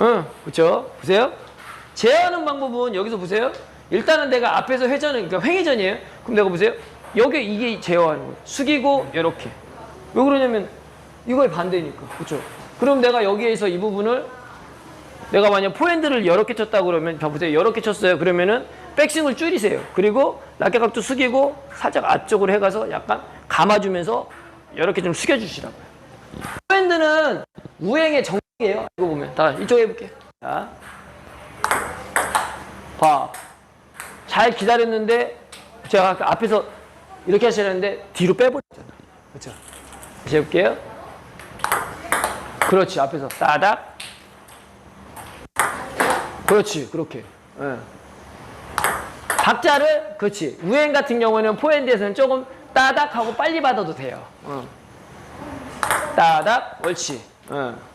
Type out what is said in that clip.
응, 그렇죠. 보세요. 제어하는 방법은 여기서 보세요. 일단은 내가 앞에서 회전은 그러니까 횡회전이에요. 그럼 내가 보세요. 여기 이게 제어하는 거예요. 숙이고 이렇게. 왜 그러냐면 이거의 반대니까. 그렇죠. 그럼 내가 여기에서 이 부분을 내가 만약 포핸드를 여러 개 쳤다 그러면 자 보세요. 여러 개 쳤어요. 그러면은 백스윙을 줄이세요. 그리고 락켓각도 숙이고 살짝 앞쪽으로 해가서 약간 감아주면서 이렇게 좀 숙여주시라고요. 포핸드는 우행의 정이에요. 이거 보면 다 이쪽 해볼게. 자, 봐. 잘 기다렸는데 제가 아까 앞에서 이렇게 하시는데 뒤로 빼버렸잖아. 그렇죠? 다시 해볼게요. 그렇지. 앞에서 따닥. 그렇지. 그렇게. 예. 박자를 그렇지. 우행 같은 경우는 포핸드에서는 조금 따닥 하고 빨리 받아도 돼요. 어. 따닥. 옳지. 어.